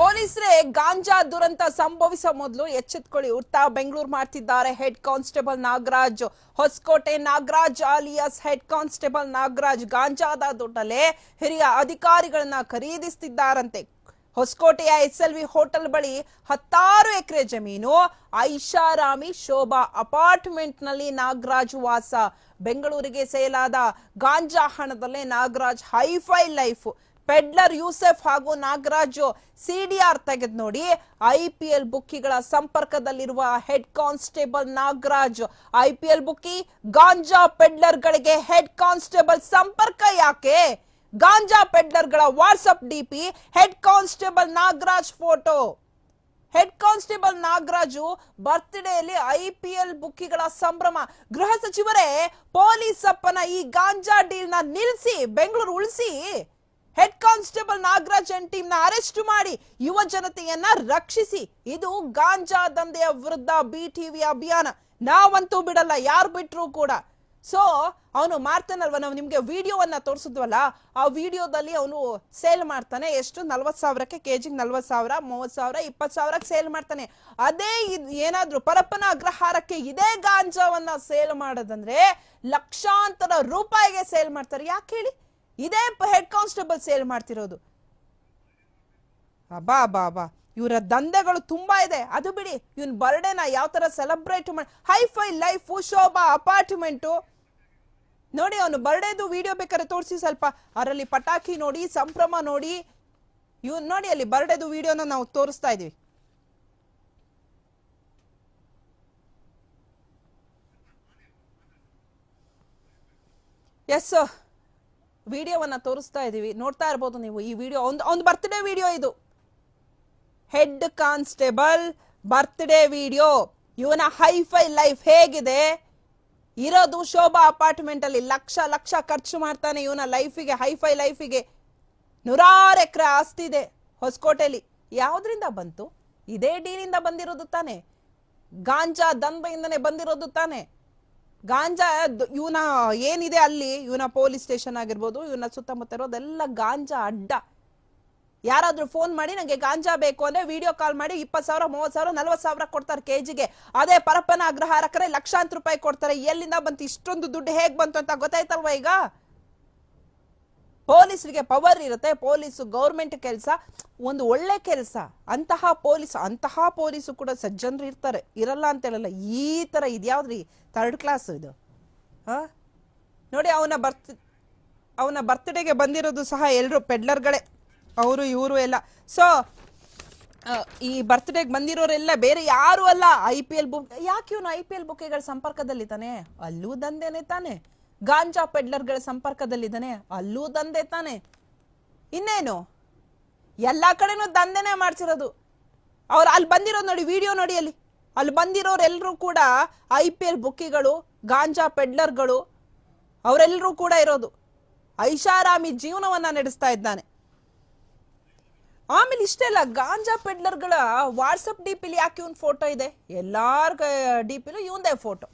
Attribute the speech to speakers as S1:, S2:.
S1: ಪೊಲೀಸರೇ ಗಾಂಜಾ ದುರಂತ ಸಂಭವಿಸುವ ಮೊದಲು ಎಚ್ಚೆತ್ಕೊಳ್ಳಿ. ಉತ್ತಾ ಬೆಂಗಳೂರು ಮಾಡ್ತಿದ್ದಾರೆ head constable Nagaraj. Hosakote Nagaraj alias head constable Nagaraj ಗಾಂಜಾದ ದುಡ್ಡಲ್ಲೇ ಹಿರಿಯ ಅಧಿಕಾರಿಗಳನ್ನ ಖರೀದಿಸ್ತಿದ್ದಾರಂತೆ. ಹೊಸಕೋಟೆಯ ಎಸ್ ಎಲ್ ವಿ ಹೋಟೆಲ್ ಬಳಿ ಹತ್ತಾರು ಎಕರೆ ಜಮೀನು ಐಷಾರಾಮಿ ಶೋಭಾ ಅಪಾರ್ಟ್ಮೆಂಟ್ನಲ್ಲಿ ನಾಗರಾಜ್ ವಾಸ. ಬೆಂಗಳೂರಿಗೆ ಸೇಲಾದ ಗಾಂಜಾ ಹಣದಲ್ಲೇ Nagaraj hi fi life. Peddler, Yusuf ಹಾಗೂ ನಾಗರಾಜ್ ಸಿಡಿಆರ್ ತೆಗೆದು ನೋಡಿ. ಐ ಪಿ ಎಲ್ ಬುಕ್ಕಿಗಳ ಸಂಪರ್ಕದಲ್ಲಿರುವ head constable Nagaraj. I P L bookie, ganja ಪೆಡ್ಲರ್ಗಳಿಗೆ head constable ಸಂಪರ್ಕ ಯಾಕೆ? ಗಾಂಜಾ ಪೆಡ್ಲರ್ಗಳ WhatsApp DP head constable Nagaraj photo. Head constable Nagaraju ಬರ್ತ್ಡೇಯಲ್ಲಿ I P L ಬುಕ್ಕಿಗಳ ಸಂಭ್ರಮ. ಗೃಹ ಸಚಿವರೇ, ಪೊಲೀಸಪ್ಪನ ಈ ಗಾಂಜಾ ಡೀಲ್ನ ನಿಲ್ಲಿಸಿ, ಬೆಂಗಳೂರು ಉಳಿಸಿ. Head constable Nagaraj and team arrest ಮಾಡಿ ಯುವ ಜನತೆಯನ್ನ ರಕ್ಷಿಸಿ. ಇದು ಗಾಂಜಾ ದಂಧೆಯ ವಿರುದ್ಧ ಬಿ ಟಿವಿ ಅಭಿಯಾನ. ನಾವಂತೂ ಬಿಡಲ್ಲ, ಯಾರು ಬಿಟ್ರು ಕೂಡ. ಸೊ ಅವನು ಮಾಡ್ತಾನಲ್ವ ನಾವು ನಿಮ್ಗೆ ವಿಡಿಯೋವನ್ನ ತೋರಿಸಿದ್ವಲ್ಲ, ಆ ವಿಡಿಯೋದಲ್ಲಿ ಅವನು ಸೇಲ್ ಮಾಡ್ತಾನೆ. ಎಷ್ಟು? ನಲ್ವತ್ ಸಾವಿರಕ್ಕೆ ಕೆಜಿಗೆ ನಲ್ವತ್ ಸಾವಿರ ಮೂವತ್ ಸಾವಿರ ಇಪ್ಪತ್ ಸಾವಿರಕ್ಕೆ ಸೇಲ್ ಮಾಡ್ತಾನೆ. ಅದೇ ಏನಾದ್ರೂ ಪರಪ್ಪನ ಅಗ್ರಹಾರಕ್ಕೆ ಇದೇ ಗಾಂಜಾವನ್ನ ಸೇಲ್ ಮಾಡೋದಂದ್ರೆ ಲಕ್ಷಾಂತರ ರೂಪಾಯಿಗೆ ಸೇಲ್ ಮಾಡ್ತಾರೆ. ಯಾಕೆ ಹೇಳಿ? ಇದೇ ಹೆಡ್ ಕಾನ್ಸ್ಟೇಬಲ್ ಸೇಲ್ ಮಾಡ್ತಿರೋದು. ಅಬಾ ಬಾ ಬಾ ಇವರ ದಂಧೆಗಳು ತುಂಬಾ ಇದೆ. ಅದು ಬಿಡಿ, ಇವನ್ ಬರ್ಡೇನ ಯಾವ ತರ ಸೆಲೆಬ್ರೇಟ್ ಮಾಡಿ hi fi life Shobha apartment ನೋಡಿ, ಅವನು ಬರ್ಡೇದು ವಿಡಿಯೋ ಬೇಕಾದ್ರೆ ತೋರಿಸಿ ಸ್ವಲ್ಪ. ಅದರಲ್ಲಿ ಪಟಾಕಿ ನೋಡಿ, ಸಂಭ್ರಮ ನೋಡಿ. ಇವ್ನು ನೋಡಿ, ಅಲ್ಲಿ ಬರ್ಡೇದು ವಿಡಿಯೋನ ನಾವು ತೋರಿಸ್ತಾ ಇದೀವಿ ಎಸ್ ವಿಡಿಯೋವನ್ನ ತೋರಿಸ್ತಾ ಇದೀವಿ. ನೋಡ್ತಾ ಇರ್ಬೋದು ನೀವು ಈ ವಿಡಿಯೋ. ಒಂದು ಒಂದು ಬರ್ತ್ಡೇ ವಿಡಿಯೋ ಇದು. ಹೆಡ್ ಕಾನ್ಸ್ಟೇಬಲ್ ಬರ್ತ್ಡೇ ವಿಡಿಯೋ ಇವನ ಹೈಫೈ ಲೈಫ್ ಹೇಗಿದೆ? ಇರೋದು ಶೋಭಾ ಅಪಾರ್ಟ್ಮೆಂಟ್ ಅಲ್ಲಿ ಲಕ್ಷ ಲಕ್ಷ ಖರ್ಚು ಮಾಡ್ತಾನೆ ಇವನ ಲೈಫಿಗೆ ಹೈಫೈ ಲೈಫಿಗೆ ನೂರಾರು ಎಕರೆ ಆಸ್ತಿ ಇದೆ ಹೊಸಕೋಟೆಲಿ. ಯಾವ್ದ್ರಿಂದ ಬಂತು? ಇದೇ ಡೀಲಿಂದ ಬಂದಿರೋದು ತಾನೆ. ಗಾಂಜಾ ದಂಬೆಯಿಂದನೇ ಬಂದಿರೋದು ತಾನೆ. ಗಾಂಜಾ ಇವನ ಏನಿದೆ ಅಲ್ಲಿ? ಇವನ ಪೊಲೀಸ್ ಸ್ಟೇಷನ್ ಆಗಿರ್ಬೋದು, ಇವನ ಸುತ್ತಮುತ್ತ ಇರೋದೆಲ್ಲ ಗಾಂಜಾ ಅಡ್ಡ. ಯಾರಾದ್ರೂ ಫೋನ್ ಮಾಡಿ, ನಂಗೆ ಗಾಂಜಾ ಬೇಕು ಅಂದ್ರೆ ವಿಡಿಯೋ ಕಾಲ್ ಮಾಡಿ ಇಪ್ಪತ್ ಸಾವಿರ ಮೂವತ್ ಸಾವಿರ ನಲ್ವತ್ ಸಾವಿರ ಕೊಡ್ತಾರೆ ಕೆಜಿಗೆ. ಅದೇ ಪರಪ್ಪನ ಅಗ್ರಹಾರಕರೇ ಲಕ್ಷಾಂತರ ರೂಪಾಯಿ ಕೊಡ್ತಾರೆ. ಎಲ್ಲಿಂದ ಬಂತು? ಇಷ್ಟೊಂದು ದುಡ್ಡು ಹೇಗ್ ಬಂತು ಅಂತ ಗೊತ್ತಾಯ್ತಲ್ವಾ ಈಗ? ಪೊಲೀಸರಿಗೆ ಪವರ್ ಇರುತ್ತೆ, ಪೊಲೀಸು ಗೌರ್ಮೆಂಟ್ ಕೆಲಸ, ಒಂದು ಒಳ್ಳೆ ಕೆಲಸ. ಅಂತಹ ಪೊಲೀಸ್, ಅಂತಹ ಪೊಲೀಸು ಕೂಡ ಸಜ್ಜನರು ಇರ್ತಾರೆ. ಇರಲ್ಲ ಅಂತ ಹೇಳಲ್ಲ, ಈ ತರ ಇದ್ಯಾವ್ದ್ರಿ? ಥರ್ಡ್ ಕ್ಲಾಸ್ ಇದು. ಹಾಂ? ನೋಡಿ ಅವನ ಬರ್ತ್ ಅವನ ಬರ್ತ್ಡೇಗೆ ಬಂದಿರೋದು ಸಹ ಎಲ್ಲರೂ ಪೆಡ್ಲರ್ಗಳೇ. ಅವರು, ಇವರು ಎಲ್ಲ. ಸೊ ಈ ಬರ್ತ್ಡೇಗೆ ಬಂದಿರೋರೆಲ್ಲ ಬೇರೆ ಯಾರು ಅಲ್ಲ. ಐ ಪಿ ಎಲ್ ಬುಕ್ ಯಾಕೆ ಇವನು ಐ ಪಿ ಎಲ್ ಬುಕ್ಕೆಗಳ ಸಂಪರ್ಕದಲ್ಲಿ ತಾನೆ? ಅಲ್ಲೂ ದಂಧೆನೆ ತಾನೆ. ಗಾಂಜಾ ಪೆಡ್ಲರ್ಗಳ ಸಂಪರ್ಕದಲ್ಲಿದ್ದಾನೆ. ಅಲ್ಲೂ ದಂಧೆ ತಾನೆ. ಇನ್ನೇನು? ಎಲ್ಲಾ ಕಡೆನೂ ದಂಧೆನೇ ಮಾಡ್ಸಿರೋದು. ಅವ್ರು ಅಲ್ಲಿ ಬಂದಿರೋದು ನೋಡಿ, ವಿಡಿಯೋ ನೋಡಿ ಅಲ್ಲಿ. ಅಲ್ಲಿ ಬಂದಿರೋರೆಲ್ಲರೂ ಕೂಡ ಐ ಪಿ ಎಲ್ ಬುಕ್ಕಿಗಳು, ಗಾಂಜಾ ಪೆಡ್ಲರ್ಗಳು ಅವರೆಲ್ಲರೂ ಕೂಡ ಇರೋದು. ಐಷಾರಾಮಿ ಜೀವನವನ್ನ ನಡೆಸ್ತಾ ಇದ್ದಾನೆ. ಆಮೇಲೆ ಇಷ್ಟೆಲ್ಲ ಗಾಂಜಾ ಪೆಡ್ಲರ್ಗಳ ವಾಟ್ಸಪ್ ಡಿ ಪಿಲಿ ಯಾಕೆ ಇವನ್ ಫೋಟೋ ಇದೆ? ಎಲ್ಲಾರ ಡಿ ಪಿಲು ಇವಂದೇ ಫೋಟೋ.